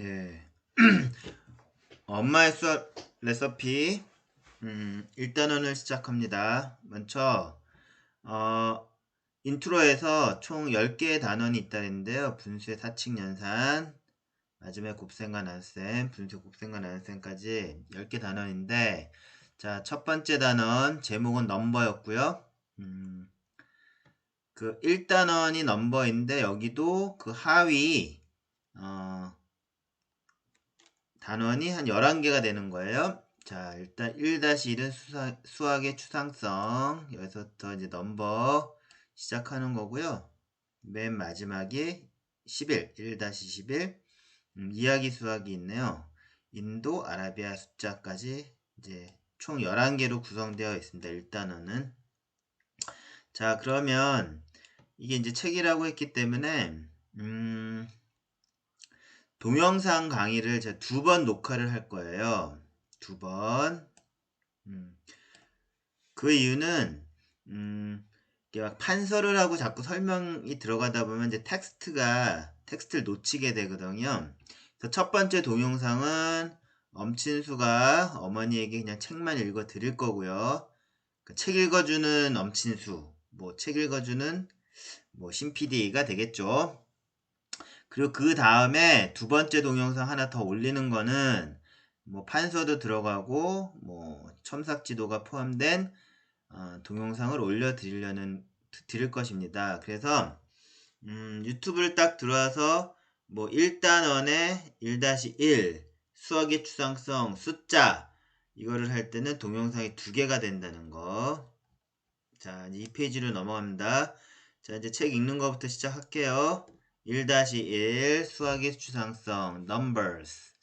예. 엄마의 수학 레시피. 음, 1단원을 시작합니다. 먼저, 어, 인트로에서 총 10개의 단원이 있다는데요. 분수의 사칙 연산, 마지막에 곱셈과 나눗셈, 분수 곱셈과 나눗셈까지 10개 단원인데, 자, 첫 번째 단원, 제목은 넘버였고요. 음, 그 1단원이 넘버인데, 여기도 그 하위, 어, 단원이 한 11개가 되는 거예요. 자, 일단 1-1은 수사, 수학의 추상성. 여기서부터 이제 넘버 시작하는 거고요. 맨 마지막에 11, 1-11. 음, 이야기 수학이 있네요. 인도, 아라비아 숫자까지 이제 총 11개로 구성되어 있습니다. 일단은. 자, 그러면 이게 이제 책이라고 했기 때문에, 음, 동영상 강의를 제가 두 번 녹화를 할 거예요. 두 번. 음. 그 이유는, 음, 이게 막 판서를 하고 자꾸 설명이 들어가다 보면 이제 텍스트가, 텍스트를 놓치게 되거든요. 그래서 첫 번째 동영상은 엄친수가 어머니에게 그냥 책만 읽어 드릴 거고요. 그러니까 책 읽어주는 엄친수, 뭐 책 읽어주는 뭐 신PD가 되겠죠. 그리고 그 다음에 두 번째 동영상 하나 더 올리는 거는 뭐 판서도 들어가고 뭐 첨삭 지도가 포함된 어, 동영상을 올려 드리려는 드릴 것입니다. 그래서 음, 유튜브를 딱 들어와서 뭐 1단원에 1-1 수학의 추상성 숫자 이거를 할 때는 동영상이 두 개가 된다는 거. 자, 이 페이지로 넘어갑니다. 자, 이제 책 읽는 것부터 시작할게요. 1-1 수학의 추상성 numbers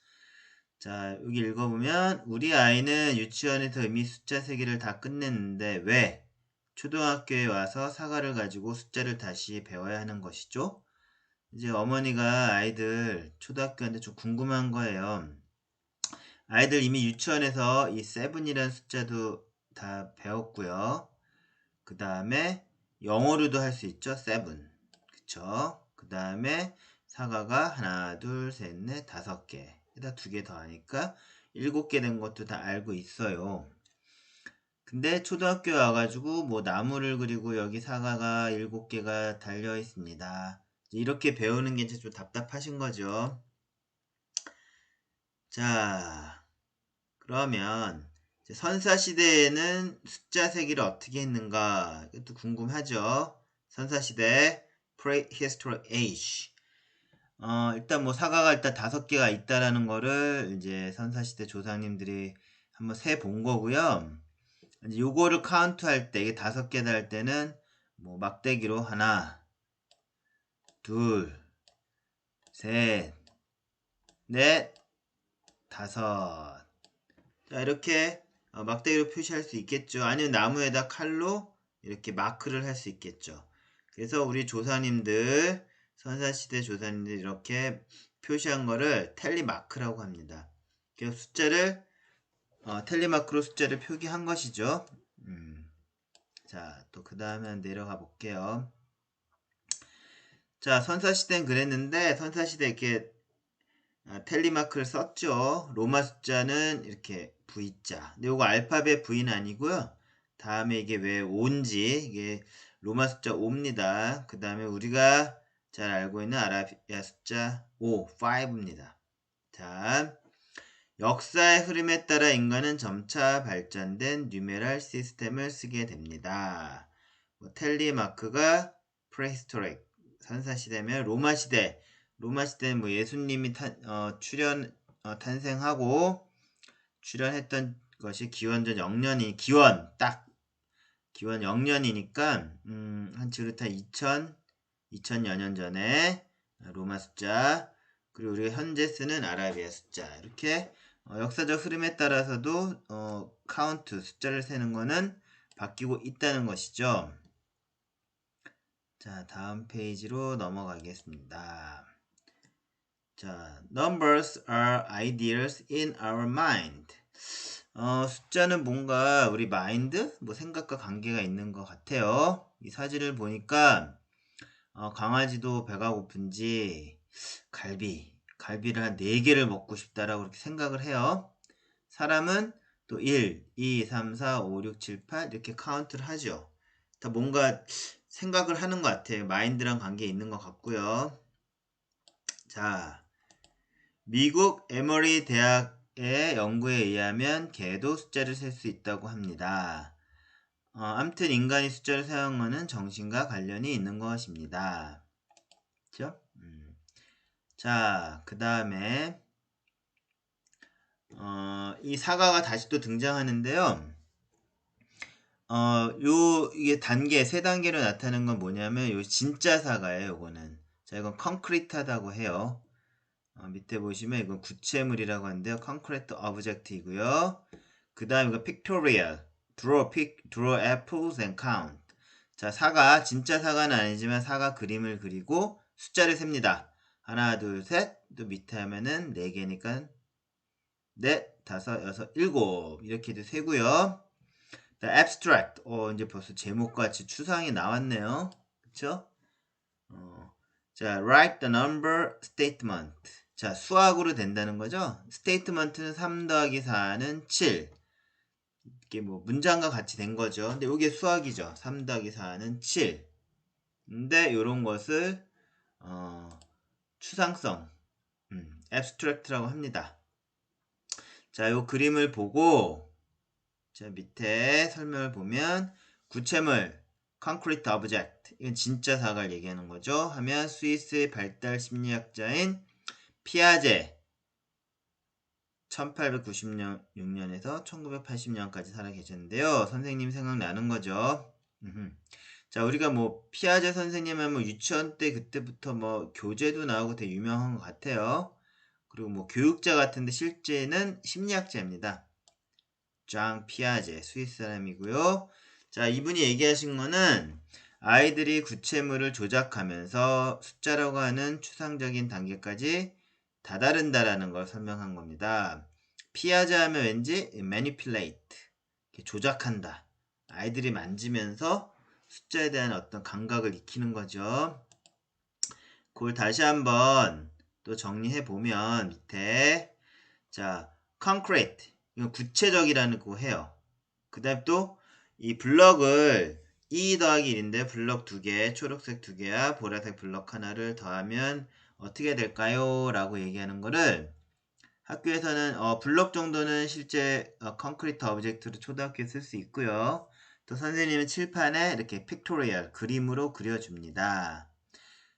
자 여기 읽어보면 우리 아이는 유치원에서 의미 숫자 세개를 다 끝냈는데 왜 초등학교에 와서 사과를 가지고 숫자를 다시 배워야 하는 것이죠? 이제 어머니가 아이들 초등학교한테 좀 궁금한 거예요. 아이들 이미 유치원에서 이 세븐이라는 숫자도 다 배웠고요. 그 다음에 영어로도 할 수 있죠. 세븐. 그쵸? 그 다음에 사과가 하나, 둘, 셋, 넷, 다섯 개. 에다 두 개 더 하니까 일곱 개 된 것도 다 알고 있어요. 근데 초등학교 와가지고 뭐 나무를 그리고 여기 사과가 일곱 개가 달려 있습니다. 이렇게 배우는 게좀 답답하신 거죠. 자, 그러면 선사시대에는 숫자 세기를 어떻게 했는가? 이것도 궁금하죠. 선사시대 prehistoric age. 어, 일단 뭐 사과가 일단 다섯 개가 있다라는 거를 이제 선사시대 조상님들이 한번 세 본 거고요. 이제 요거를 카운트 할 때, 이게 다섯 개다 할 때는 뭐 막대기로 하나, 둘, 셋, 넷, 다섯. 자, 이렇게 어, 막대기로 표시할 수 있겠죠. 아니면 나무에다 칼로 이렇게 마크를 할 수 있겠죠. 그래서 우리 조사님들 선사시대 조사님들 이렇게 표시한 거를 텔리마크라고 합니다. 그래서 숫자를 어, 텔리마크로 숫자를 표기한 것이죠. 음. 자, 또 그 다음에 내려가 볼게요. 자, 선사시대는 그랬는데 선사시대 이렇게 아, 텔리마크를 썼죠. 로마 숫자는 이렇게 V자. 근데 이거 알파벳 V는 아니고요. 다음에 이게 왜 5인지 이게 로마 숫자 5입니다. 그 다음에 우리가 잘 알고 있는 아라비아 숫자 5, 5입니다. 자, 역사의 흐름에 따라 인간은 점차 발전된 뉴메랄 시스템을 쓰게 됩니다. 뭐, 텔리마크가 prehistoric, 선사시대면 로마시대, 로마시대는 뭐 예수님이 탄, 어, 출현, 어, 탄생하고 출현했던 것이 기원전 0년이, 기원, 딱 기원 0년이니까 음, 한한 2000, 2000여 년 전에 로마 숫자 그리고 우리가 현재 쓰는 아라비아 숫자 이렇게 어, 역사적 흐름에 따라서도 어, 카운트 숫자를 세는 거는 바뀌고 있다는 것이죠. 자 다음 페이지로 넘어가겠습니다. 자, numbers are ideas in our mind. 어, 숫자는 뭔가 우리 마인드, 뭐 생각과 관계가 있는 것 같아요. 이 사진을 보니까 어, 강아지도 배가 고픈지 갈비, 갈비를 한 4개를 먹고 싶다라고 그렇게 생각을 해요. 사람은 또 1, 2, 3, 4, 5, 6, 7, 8 이렇게 카운트를 하죠. 다 뭔가 생각을 하는 것 같아요. 마인드랑 관계 있는 것 같고요. 자, 미국 에머리 대학 의 연구에 의하면 개도 숫자를 셀 수 있다고 합니다. 어, 암튼 인간이 숫자를 사용하는 정신과 관련이 있는 것입니다. 그죠? 음. 자, 그 다음에 어, 이 사과가 다시 또 등장하는데요. 어, 요, 이게 단계, 세 단계로 나타나는 건 뭐냐면, 요 진짜 사과예요, 요거는. 자, 이건 concrete하다고 해요. 어, 밑에 보시면 이건 구체물이라고 하는데요. concrete object이고요. 그 다음 이거 pictorial. draw, pic, draw apples and count. 자, 사과, 진짜 사과는 아니지만 사과 그림을 그리고 숫자를 셉니다. 하나, 둘, 셋. 또 밑에 하면은 네 개니까 넷, 다섯, 여섯, 일곱. 이렇게도 세고요. The abstract. 어, 이제 벌써 제목같이 추상이 나왔네요. 그쵸? 어, 자, write the number statement. 자, 수학으로 된다는 거죠. statement는 3 더하기 4는 7. 이게 뭐 문장과 같이 된 거죠. 근데 이게 수학이죠. 3 더하기 4는 7. 근데 이런 것을 어, 추상성, 음, abstract라고 합니다. 자, 요 그림을 보고 자, 밑에 설명을 보면 구체물 concrete object 이건 진짜 사과를 얘기하는 거죠. 하면 스위스의 발달 심리학자인 피아제 1896년에서 1980년까지 살아 계셨는데요. 선생님 생각나는 거죠. 자, 우리가 뭐 피아제 선생님 하면 뭐 유치원 때 그때부터 뭐 교재도 나오고 되게 유명한 것 같아요. 그리고 뭐 교육자 같은데 실제는 심리학자입니다. 장 피아제 스위스 사람이고요. 자, 이분이 얘기하신 거는 아이들이 구체물을 조작하면서 숫자라고 하는 추상적인 단계까지 다다른다라는 걸 설명한 겁니다. 피하자 하면 왠지 manipulate 조작한다. 아이들이 만지면서 숫자에 대한 어떤 감각을 익히는 거죠. 그걸 다시 한번 또 정리해 보면 밑에 자 concrete 이건 구체적이라는 거 해요. 그 다음 또 이 블럭을 2 더하기 1인데 블럭 2개, 초록색 2개와 보라색 블럭 하나를 더하면 어떻게 될까요? 라고 얘기하는 거를 학교에서는 어, 블럭 정도는 실제 어, 콘크리트 오브젝트로 초등학교에 쓸 수 있고요. 또 선생님은 칠판에 이렇게 픽토리얼 그림으로 그려줍니다.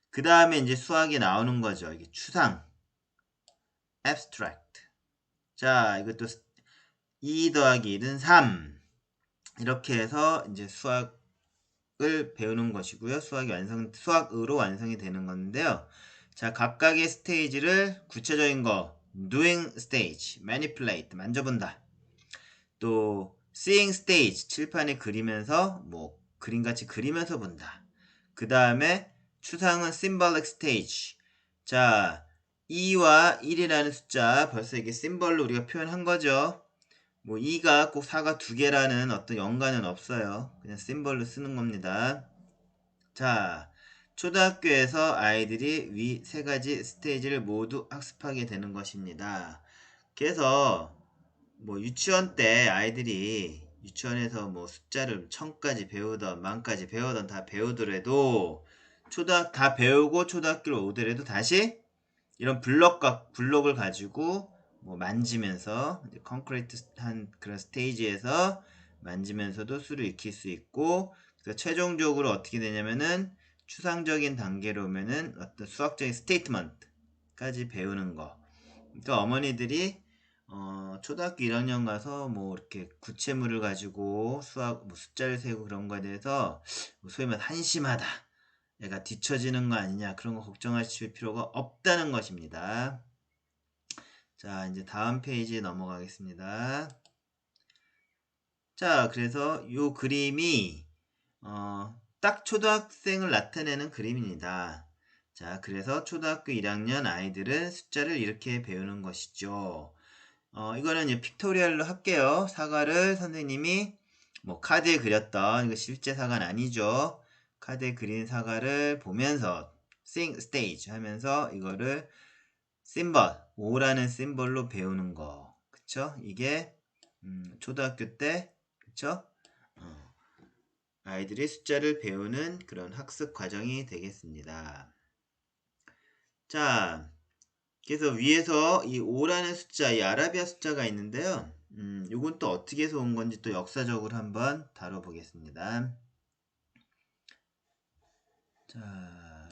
그 다음에 이제 수학이 나오는 거죠. 이게 추상 abstract 자 이것도 2 더하기 1은 3 이렇게 해서 이제 수학을 배우는 것이고요. 수학이 완성, 수학으로 완성이 되는 건데요. 자, 각각의 스테이지를 구체적인 거, doing stage, manipulate, 만져본다. 또, seeing stage, 칠판에 그리면서, 뭐, 그림같이 그리면서 본다. 그 다음에, 추상은 symbolic stage. 자, 2와 1이라는 숫자, 벌써 이게 심벌로 우리가 표현한 거죠. 뭐 2가 꼭 4가 두 개라는 어떤 연관은 없어요. 그냥 심벌로 쓰는 겁니다. 자, 초등학교에서 아이들이 위 세 가지 스테이지를 모두 학습하게 되는 것입니다. 그래서 뭐 유치원 때 아이들이 유치원에서 뭐 숫자를 천까지 배우던 만까지 배우던 다 배우더라도 초등학 다 배우고 초등학교로 오더라도 다시 이런 블럭과 블럭을 가지고 뭐 만지면서 콘크리트한 그런 스테이지에서 만지면서도 수를 익힐 수 있고 그래서 최종적으로 어떻게 되냐면은 추상적인 단계로 오면은 어떤 수학적인 스테이트먼트까지 배우는 거. 그러니까 어머니들이 어, 초등학교 1학년 가서 뭐 이렇게 구체물을 가지고 수학 뭐 숫자를 세고 그런 거에 대해서 뭐 소위 말 한심하다. 얘가 뒤처지는 거 아니냐 그런 거 걱정하실 필요가 없다는 것입니다. 자, 이제 다음 페이지에 넘어가겠습니다. 자, 그래서 이 그림이 어, 딱 초등학생을 나타내는 그림입니다. 자, 그래서 초등학교 1학년 아이들은 숫자를 이렇게 배우는 것이죠. 어, 이거는 이제 픽토리얼로 할게요. 사과를 선생님이 뭐 카드에 그렸던 이거 실제 사과는 아니죠. 카드에 그린 사과를 보면서 sing stage 하면서 이거를 심벌, 오라는 심벌로 배우는 거. 그쵸? 이게, 음, 초등학교 때, 그쵸? 어, 아이들이 숫자를 배우는 그런 학습 과정이 되겠습니다. 자, 그래서 위에서 이 5라는 숫자, 이 아라비아 숫자가 있는데요. 음, 요건 또 어떻게 해서 온 건지 또 역사적으로 한번 다뤄보겠습니다. 자.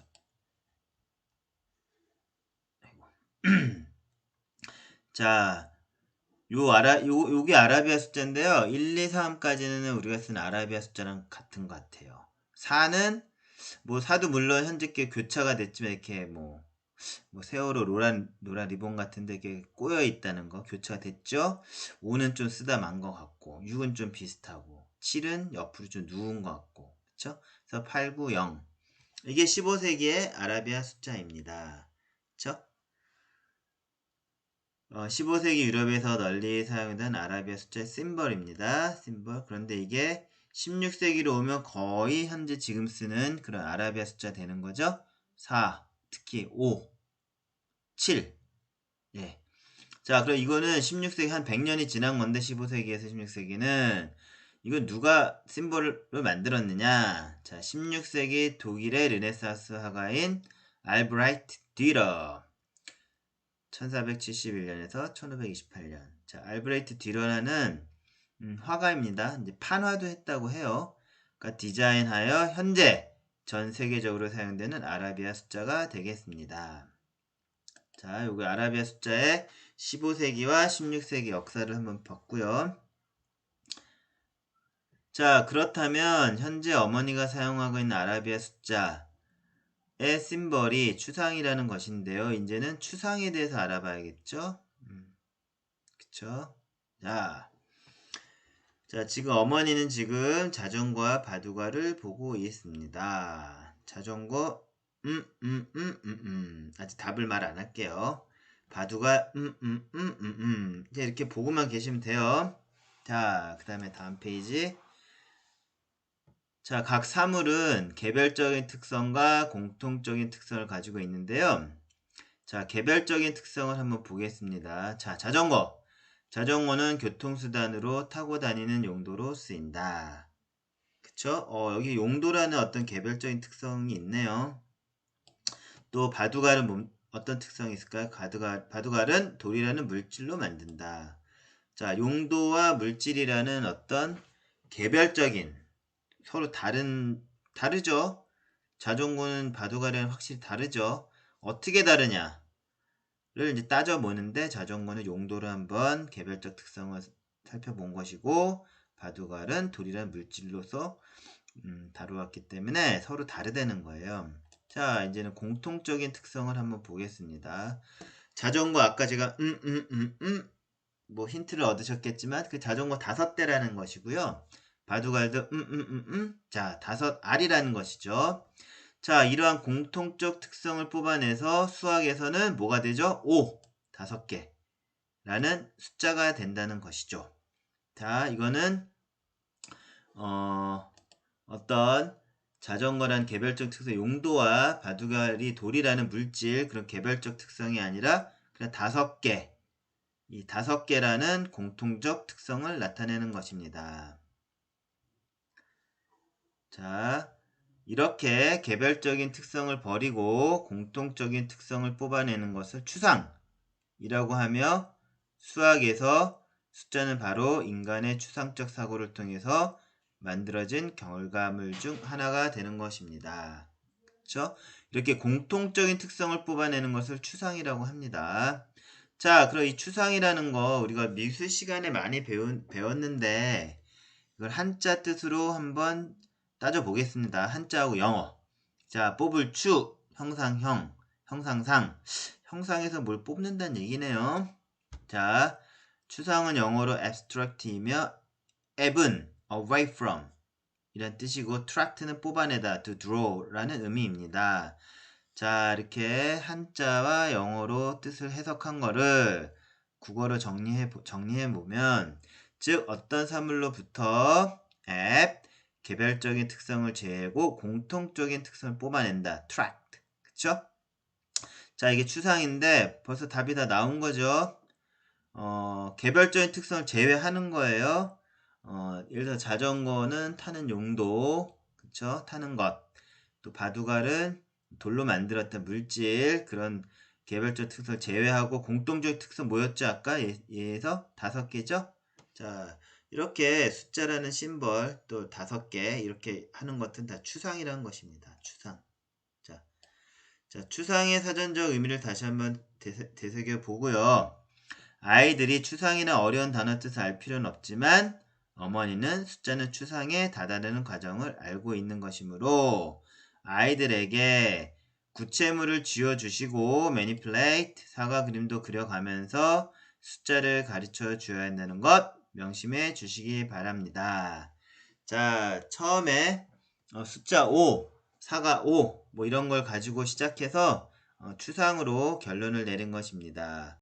자, 요 아라, 요, 요게 아라비아 숫자인데요. 1, 2, 3까지는 우리가 쓴 아라비아 숫자랑 같은 것 같아요. 4는, 뭐, 4도 물론 현재 게 교차가 됐지만 이렇게 뭐, 뭐 세월호 노란 노란 리본 같은데 이게 꼬여 있다는 거 교차가 됐죠. 5는 좀 쓰다 만 것 같고 6은 좀 비슷하고 7은 옆으로 좀 누운 것 같고 그렇죠? 그래서 8, 9, 0 이게 15세기의 아라비아 숫자입니다. 그렇죠? 어, 15세기 유럽에서 널리 사용된 아라비아 숫자의 심벌입니다. 심벌. 그런데 이게 16세기로 오면 거의 현재 지금 쓰는 그런 아라비아 숫자 되는 거죠. 4, 특히 5, 7. 예. 자, 그럼 이거는 16세기 한 100년이 지난 건데 15세기에서 16세기는 이건 누가 심볼을 만들었느냐? 자, 16세기 독일의 르네사스 화가인 알브라이트 뒤러 1471년에서 1528년. 자, 알브라이트 뒤러라는 음, 화가입니다. 이제 판화도 했다고 해요. 그러니까 디자인하여 현재 전 세계적으로 사용되는 아라비아 숫자가 되겠습니다. 자, 요기 아라비아 숫자의 15세기와 16세기 역사를 한번 봤고요. 자, 그렇다면 현재 어머니가 사용하고 있는 아라비아 숫자 의 심벌이 추상이라는 것인데요. 이제는 추상에 대해서 알아봐야겠죠? 음, 그쵸? 자, 자, 지금 어머니는 지금 자전거와 바둑아를 보고 있습니다. 자전거, 음, 음, 음, 음, 음. 아직 답을 말 안 할게요. 바둑아, 음, 음, 음, 음, 음. 이제 이렇게 보고만 계시면 돼요. 자, 그 다음에 다음 페이지. 자, 각 사물은 개별적인 특성과 공통적인 특성을 가지고 있는데요. 자, 개별적인 특성을 한번 보겠습니다. 자, 자전거. 자전거는 교통수단으로 타고 다니는 용도로 쓰인다. 그쵸? 어, 여기 용도라는 어떤 개별적인 특성이 있네요. 또 바둑알은 몸, 어떤 특성이 있을까요? 바둑알, 바둑알은 돌이라는 물질로 만든다. 자, 용도와 물질이라는 어떤 개별적인 서로 다른 다르죠. 자전거는 바둑알이랑 확실히 다르죠. 어떻게 다르냐를 이제 따져 보는데 자전거는 용도를 한번 개별적 특성을 살펴본 것이고 바둑알은 돌이라는 물질로서 음, 다루었기 때문에 서로 다르다는 거예요. 자, 이제는 공통적인 특성을 한번 보겠습니다. 자전거 아까 제가 음, 음, 음, 음, 뭐 힌트를 얻으셨겠지만 그 자전거 다섯 대라는 것이고요. 바둑알도 음, 음, 음, 음. 자, 다섯 알이라는 것이죠. 자, 이러한 공통적 특성을 뽑아내서 수학에서는 뭐가 되죠? 5, 다섯 개 라는 숫자가 된다는 것이죠. 자, 이거는 어, 어떤 자전거란 개별적 특성 용도와 바둑알이 돌이라는 물질 그런 개별적 특성이 아니라 그냥 다섯 개, 이 다섯 개라는 공통적 특성을 나타내는 것입니다. 자, 이렇게 개별적인 특성을 버리고 공통적인 특성을 뽑아내는 것을 추상이라고 하며 수학에서 숫자는 바로 인간의 추상적 사고를 통해서 만들어진 결과물 중 하나가 되는 것입니다. 그렇죠? 이렇게 공통적인 특성을 뽑아내는 것을 추상이라고 합니다. 자, 그럼 이 추상이라는 거 우리가 미술 시간에 많이 배운, 배웠는데 이걸 한자 뜻으로 한번 따져보겠습니다. 한자하고 영어. 자, 뽑을 추, 형상형, 형상상. 형상에서 뭘 뽑는다는 얘기네요. 자, 추상은 영어로 abstract이며 앱은 away from 이란 뜻이고 tract는 뽑아내다 to draw라는 의미입니다. 자 이렇게 한자와 영어로 뜻을 해석한 거를 국어로 정리해, 정리해 보면 즉 어떤 사물로부터 앱 개별적인 특성을 제외하고 공통적인 특성을 뽑아낸다. tract 그쵸? 자, 이게 추상인데 벌써 답이 다 나온 거죠. 어, 개별적인 특성을 제외하는 거예요. 어, 예를 들어 자전거는 타는 용도, 그쵸? 타는 것. 또 바둑알은 돌로 만들었던 물질, 그런 개별적 특성을 제외하고 공통적 특성 뭐였죠? 아까 얘, 얘에서 다섯 개죠? 자, 이렇게 숫자라는 심벌 또 다섯 개 이렇게 하는 것은 다 추상이라는 것입니다. 추상. 자, 자 추상의 사전적 의미를 다시 한번 되새, 되새겨 보고요. 아이들이 추상이나 어려운 단어 뜻을 알 필요는 없지만 어머니는 숫자는 추상에 다다르는 과정을 알고 있는 것이므로 아이들에게 구체물을 쥐어주시고 매니플레이트 사과 그림도 그려가면서 숫자를 가르쳐 주어야 한다는 것 명심해 주시기 바랍니다. 자, 처음에 어, 숫자 5, 사과 5, 뭐 이런 걸 가지고 시작해서 어, 추상으로 결론을 내린 것입니다.